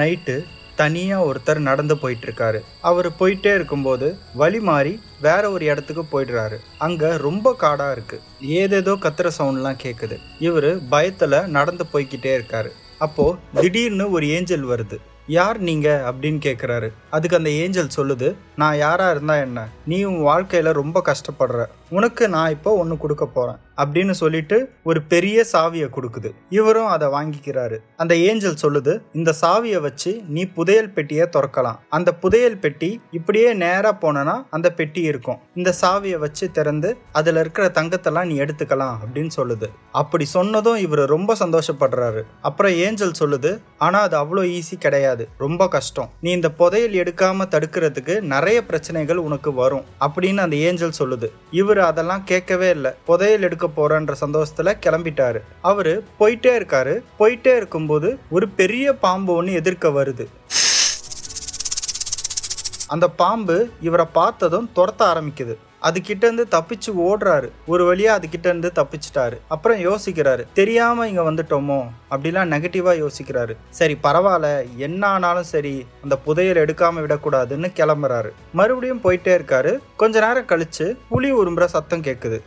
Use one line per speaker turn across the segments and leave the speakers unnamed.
Night தனியாக ஒருத்தர் நடந்து போயிட்டுருக்காரு. அவர் போயிட்டே இருக்கும்போது வழி மாறி வேற ஒரு இடத்துக்கு போயிடுறாரு. அங்கே ரொம்ப காடாக இருக்குது ஏதேதோ கத்துற சவுண்ட்லாம் கேட்குது இவர் பயத்தில் நடந்து போய்கிட்டே இருக்காரு. அப்போது திடீர்னு ஒரு ஏஞ்சல் வருது. யார் நீங்க? அப்படின்னு கேட்குறாரு அதுக்கு அந்த ஏஞ்சல் சொல்லுது நான் யாரா இருந்தா என்ன? நீ உன் வாழ்க்கையில ரொம்ப கஷ்டப்படுற. உனக்கு நான் இப்போ ஒன்று கொடுக்க போறேன். அப்படின்னு சொல்லிட்டு ஒரு பெரிய சாவியை கொடுக்குது. இவரும் அதை வாங்கிக்கிறாரு. அந்த ஏஞ்சல் சொல்லுது இந்த சாவியை வச்சு நீ புதையல் பெட்டியை திறக்கலாம். அந்த புதையல் பெட்டி இப்படியே நேராக போனனா அந்த பெட்டி இருக்கும். இந்த சாவியை வச்சு திறந்து அதில் இருக்கிற தங்கத்தெல்லாம் நீ எடுத்துக்கலாம் அப்படின்னு சொல்லுது. அப்படி சொன்னதும் இவர் ரொம்ப சந்தோஷப்படுறாரு. அப்புறம் ஏஞ்சல் சொல்லுது ஆனால் அது அவ்வளோ ஈஸி கிடையாது. ரொம்ப கஷ்டம். நீ இந்த புதையல் எடுக்காம தடுக்கிறதுக்கு நிறைய பிரச்சனைகள் உனக்கு வரும் அப்படின்னு அந்த ஏஞ்சல் சொல்லுது. இவர் அதெல்லாம் கேட்கவே இல்லை. புதையல் எடுக்க போறன்ற சந்தோஷத்துல கிளம்பிட்டாரு. அவரு போயிட்டே இருக்காரு. போயிட்டே இருக்கும்போது ஒரு பெரிய பாம்பு ஒன்று எதிர்க்க வருது. அந்த பாம்பு இவரை பார்த்ததும் துரத்த ஆரம்பிக்குது. அது கிட்ட இருந்து தப்பிச்சு ஓடுறாரு. ஒரு வழியா அது கிட்ட இருந்து தப்பிச்சிட்டாரு. அப்புறம் யோசிக்கிறாரு தெரியாம இங்க வந்துட்டோமோ? அப்படிலாம் நெகட்டிவா யோசிக்கிறாரு. சரி பரவாயில்ல என்ன ஆனாலும் சரி அந்த புதையல் எடுக்காம விடக்கூடாதுன்னு கிளம்புறாரு. மறுபடியும் போயிட்டே இருக்காரு. கொஞ்ச நேரம் கழிச்சு புலி உரும்புற சத்தம் கேட்குது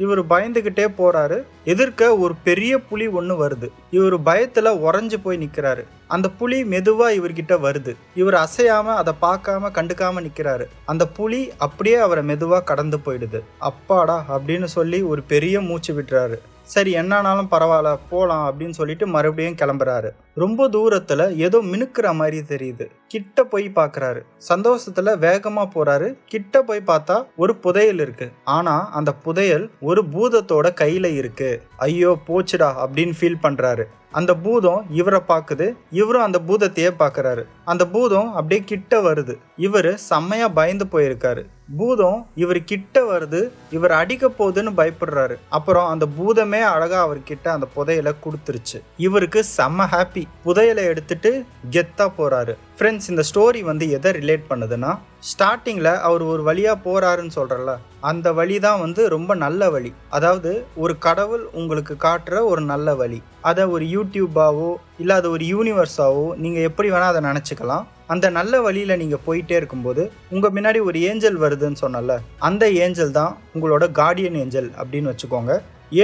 இவர் பயந்துக்கிட்டே போறாரு. எதிர்க்க ஒரு பெரிய புலி ஒன்று வருது. இவர் பயத்துல உறைஞ்சு போய் நிக்கிறாரு. அந்த புலி மெதுவா இவர்கிட்ட வருது. இவர் அசையாம அதை பார்க்காம கண்டுக்காம நிக்கிறாரு. அந்த புலி அப்படியே அவரை மெதுவா கடந்து போயிடுது. அப்பாடா அப்படின்னு சொல்லி ஒரு பெரிய மூச்சு விட்டுறாரு. சரி என்னானாலும் பரவாயில்ல போகலாம் அப்படின்னு சொல்லிட்டு மறுபடியும் கிளம்புறாரு. ரொம்ப தூரத்துல ஏதோ மினுக்கிற மாதிரி தெரியுது. கிட்ட போய் பாக்குறாரு. சந்தோஷத்துல வேகமா போறாரு. கிட்ட போய் பார்த்தா ஒரு புதையல் இருக்கு. ஆனா அந்த புதையல் ஒரு பூதத்தோட கையில இருக்கு. ஐயோ போச்சுடா அப்படின்னு ஃபீல் பண்றாரு. அந்த பூதம் இவரை பார்க்குது இவரும் அந்த பூதத்தையே பார்க்கறாரு அந்த பூதம் அப்படியே கிட்ட வருது. இவர் செம்மையா பயந்து போயிருக்காரு. பூதம் இவர் கிட்ட வருது. இவர் அடிக்க போகுதுன்னு பயப்படுறாரு. அப்புறம் அந்த பூதமே அழகா அவர்கிட்ட அந்த புதையலை கொடுத்துருச்சு. இவருக்கு செம்ம ஹாப்பி புதையலை எடுத்துட்டு கெத்தா போறாரு. ஃப்ரெண்ட்ஸ் இந்த ஸ்டோரி வந்து எதை ரிலேட் பண்ணுதுன்னா ஸ்டார்டிங்கில் அவர் ஒரு வழியாக போகிறாருன்னு சொல்கிறல்ல அந்த வழி தான் வந்து ரொம்ப நல்ல வழி. அதாவது ஒரு கடவுள் உங்களுக்கு காட்டுற ஒரு நல்ல வழி. அதை ஒரு யூடியூப்பாவோ இல்லை அது ஒரு யூனிவர்ஸாவோ நீங்கள் எப்படி வேணால் அதை நினச்சிக்கலாம். அந்த நல்ல வழியில் நீங்கள் போயிட்டே இருக்கும்போது உங்கள் முன்னாடி ஒரு ஏஞ்சல் வருதுன்னு சொன்னல அந்த ஏஞ்சல் தான் உங்களோட கார்டியன் ஏஞ்சல் அப்படின்னு வச்சுக்கோங்க.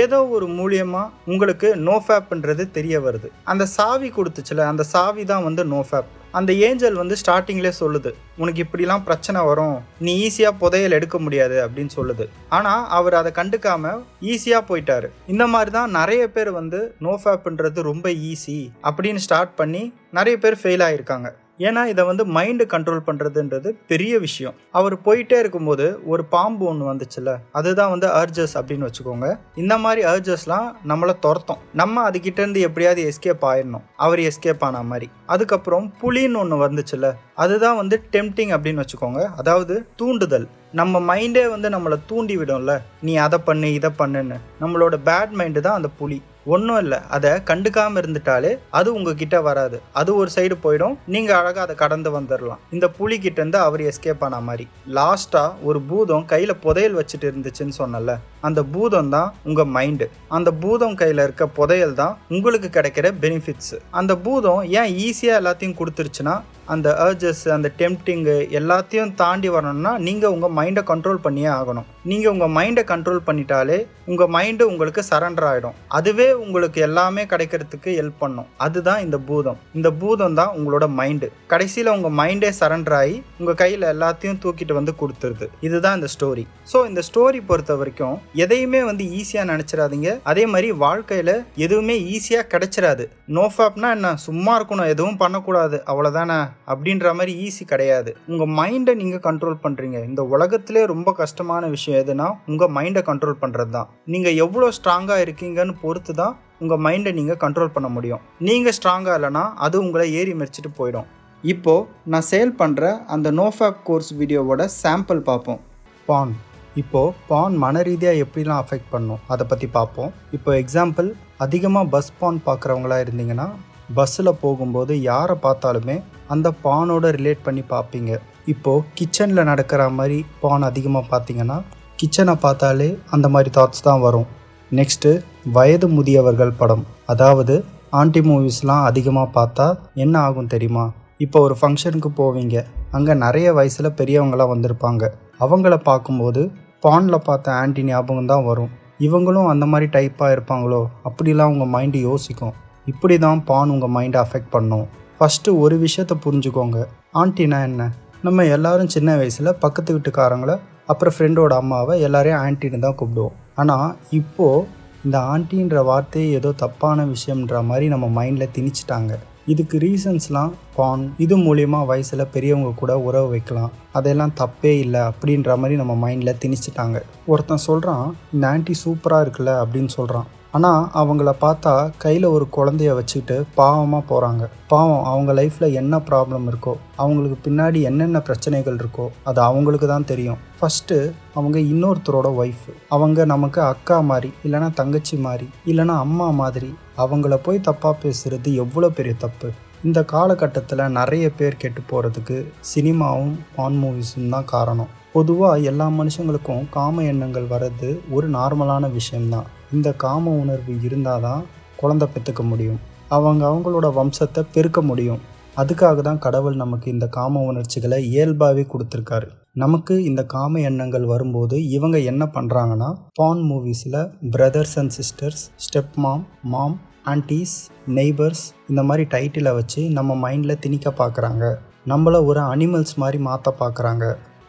ஏதோ ஒரு மூலியமாக உங்களுக்கு நோஃபேப்ன்றது தெரிய வருது. அந்த சாவி கொடுத்துச்சுல அந்த சாவி தான் வந்து நோஃபேப். அந்த ஏஞ்சல் வந்து ஸ்டார்டிங்லேயே சொல்லுது உனக்கு இப்படிலாம் பிரச்சனை வரும் நீ ஈஸியாக புதையல் எடுக்க முடியாது அப்படின்னு சொல்லுது. ஆனால் அவர் அதை கண்டுக்காம ஈஸியாக போயிட்டாரு. இந்த மாதிரி தான் நிறைய பேர் வந்து நோஃபேப்ன்றது ரொம்ப ஈஸி அப்படின்னு ஸ்டார்ட் பண்ணி நிறைய பேர் ஃபெயில் ஆகியிருக்காங்க ஏன்னா இதை வந்து மைண்டு கண்ட்ரோல் பண்ணுறதுன்றது பெரிய விஷயம். அவர் போயிட்டே இருக்கும்போது ஒரு பாம்பு ஒன்று வந்துச்சுல்ல அதுதான் வந்து அர்ஜஸ் அப்படின்னு வச்சுக்கோங்க. இந்த மாதிரி அர்ஜஸ்லாம் நம்மளை துரத்தோம். நம்ம அதுகிட்ட இருந்து எப்படியாவது எஸ்கேப் ஆயிடணும். அவர் எஸ்கேப் ஆன மாதிரி. அதுக்கப்புறம் புலின்னு ஒன்று வந்துச்சுல்ல அதுதான் வந்து டெம்டிங் அப்படின்னு வச்சுக்கோங்க. அதாவது தூண்டுதல். நம்ம மைண்டே வந்து நம்மளை தூண்டி விடும்ல நீ அதை பண்ணு இதை பண்ணுன்னு. நம்மளோட பேட் மைண்டு தான் அந்த புலி. ஒன்றும் இல்லை. அதை கண்டுக்காம இருந்துட்டாலே அது உங்ககிட்ட வராது. அது ஒரு சைடு போயிடும். நீங்க அழகாக அதை கடந்து வந்துடலாம் இந்த புலி இருந்து அவர் எஸ்கேப் ஆன மாதிரி. லாஸ்டா ஒரு பூதம் கையில புதையல் வச்சுட்டு இருந்துச்சுன்னு சொன்னல அந்த பூதம் தான் உங்க மைண்டு அந்த பூதம் கையில இருக்க புதையல் தான் உங்களுக்கு கிடைக்கிற பெனிஃபிட்ஸ் அந்த பூதம் ஏன் ஈஸியா எல்லாத்தையும் கொடுத்துருச்சுன்னா அந்த அர்ஜஸ் அந்த டெம்டிங்கு எல்லாத்தையும் தாண்டி வரணும்னா நீங்கள் உங்கள் மைண்டை கண்ட்ரோல் பண்ணியே ஆகணும். நீங்கள் உங்கள் மைண்டை கண்ட்ரோல் பண்ணிட்டாலே உங்கள் மைண்டு உங்களுக்கு சரண்டர் ஆகிடும் அதுவே உங்களுக்கு எல்லாமே கிடைக்கிறதுக்கு ஹெல்ப் பண்ணும். அதுதான் இந்த பூதம். இந்த பூதம் தான் உங்களோட மைண்டு கடைசியில் உங்கள் மைண்டே சரண்டர் ஆகி உங்கள் கையில் எல்லாத்தையும் தூக்கிட்டு வந்து கொடுத்துருது. இதுதான் இந்த ஸ்டோரி ஸோ இந்த ஸ்டோரி பொறுத்த வரைக்கும் எதையுமே வந்து ஈஸியாக நினச்சிடாதீங்க. அதே மாதிரி வாழ்க்கையில் எதுவுமே ஈஸியாக கிடைச்சிடாது நோஃபாப்னா என்ன? சும்மா இருக்கணும். எதுவும் பண்ணக்கூடாது. அவ்வளோதானே அப்படின்ற மாதிரி ஈஸி கிடையாது. உங்கள் மைண்டை நீங்கள் கண்ட்ரோல் பண்ணுறீங்க இந்த உலகத்திலே ரொம்ப கஷ்டமான விஷயம் எதுனா உங்கள் மைண்டை கண்ட்ரோல் பண்ணுறது தான் நீங்கள் எவ்வளோ ஸ்ட்ராங்காக இருக்கீங்கன்னு பொறுத்து தான் உங்கள் மைண்டை நீங்கள் கண்ட்ரோல் பண்ண முடியும். நீங்கள் ஸ்ட்ராங்காக இல்லைன்னா அது உங்களை ஏறி மெரிச்சிட்டு போயிடும். இப்போது நான் சேல் பண்ணுற அந்த நோஃபேப் கோர்ஸ் வீடியோவோட சாம்பிள் பார்ப்போம். பான் இப்போது பான் மன ரீதியாக எப்படிலாம் அஃபெக்ட் பண்ணும்? அதை பற்றி பார்ப்போம். இப்போ எக்ஸாம்பிள் அதிகமாக பஸ் பான் பார்க்குறவங்களா இருந்தீங்கன்னா பஸ்ஸில் போகும்போது யாரை பார்த்தாலுமே அந்த பானோட ரிலேட் பண்ணி பார்ப்பீங்க. இப்போது கிச்சனில் நடக்கிற மாதிரி பான் அதிகமாக பார்த்தீங்கன்னா கிச்சனை பார்த்தாலே அந்த மாதிரி தாட்ஸ் தான் வரும். நெக்ஸ்ட்டு வயது முதியவர்கள் படம். அதாவது ஆண்டி மூவிஸ்லாம் அதிகமாக பார்த்தா என்ன ஆகும் தெரியுமா? இப்போ ஒரு ஃபங்க்ஷனுக்கு போவீங்க. அங்கே நிறைய வயசில் பெரியவங்களாம் வந்திருப்பாங்க. அவங்கள பார்க்கும்போது பானில் பார்த்த ஆன்டி ஞாபகம் தான் வரும். இவங்களும் அந்த மாதிரி டைப்பாக இருப்பாங்களோ? அப்படிலாம் உங்கள் மைண்டு யோசிக்கும். இப்படி தான் பான் உங்கள் மைண்டை அஃபெக்ட் பண்ணும். ஃபஸ்ட்டு ஒரு விஷயத்த புரிஞ்சுக்கோங்க. ஆன்ட்டினா என்ன? நம்ம எல்லாரும் சின்ன வயசில் பக்கத்து வீட்டுக்காரங்களை அப்புறம் ஃப்ரெண்டோட அம்மாவை எல்லாரையும் ஆன்ட்டின்னு தான் கூப்பிடுவோம். ஆனால் இப்போது இந்த ஆன்ட்டின்ற வார்த்தையை ஏதோ தப்பான விஷயம்ன்ற மாதிரி நம்ம மைண்டில் திணிச்சிட்டாங்க. இதுக்கு ரீசன்ஸ்லாம் பான். இது மூலயமா வயசில் பெரியவங்க கூட உறவு வைக்கலாம். அதெல்லாம் தப்பே இல்லை அப்படின்ற மாதிரி நம்ம மைண்டில் திணிச்சிட்டாங்க. ஒருத்தன் சொல்கிறான் இந்த ஆன்ட்டி சூப்பராக இருக்குல்ல அப்படின்னு சொல்கிறான் ஆனால் அவங்கள பார்த்தா கையில் ஒரு குழந்தைய வச்சுக்கிட்டு பாவமாக போகிறாங்க பாவம் அவங்க லைஃப்பில் என்ன ப்ராப்ளம் இருக்கோ அவங்களுக்கு பின்னாடி என்னென்ன பிரச்சனைகள் இருக்கோ அது அவங்களுக்கு தான் தெரியும். ஃபஸ்ட்டு அவங்க இன்னொருத்தரோட ஒய்ஃப் அவங்க நமக்கு அக்கா மாதிரி இல்லைன்னா தங்கச்சி மாதிரி இல்லைன்னா அம்மா மாதிரி அவங்கள போய் தப்பாக பேசுகிறது எவ்வளோ பெரிய தப்பு? இந்த காலகட்டத்தில் நிறைய பேர் கெட்டு போகிறதுக்கு சினிமாவும் ஆன் மூவிஸும் தான் காரணம். பொதுவாக எல்லா மனுஷங்களுக்கும் காம எண்ணங்கள் வர்றது ஒரு நார்மலான விஷயம்தான். இந்த காம உணர்வு இருந்தால் தான் குழந்தை பெற்றுக்க முடியும். அவங்க அவங்களோட வம்சத்தை பெருக்க முடியும். அதுக்காக தான் கடவுள் நமக்கு இந்த காம உணர்ச்சிகளை இயல்பாகவே கொடுத்துருக்காரு. நமக்கு இந்த காம எண்ணங்கள் வரும்போது இவங்க என்ன பண்ணுறாங்கன்னா பான் மூவிஸில் brothers and sisters step mom mom aunties neighbours இந்த மாதிரி டைட்டிலை வச்சு நம்ம மைண்டில் திணிக்க பார்க்குறாங்க நம்மள ஒரு அனிமல்ஸ் மாதிரி மாற்ற பார்க்குறாங்க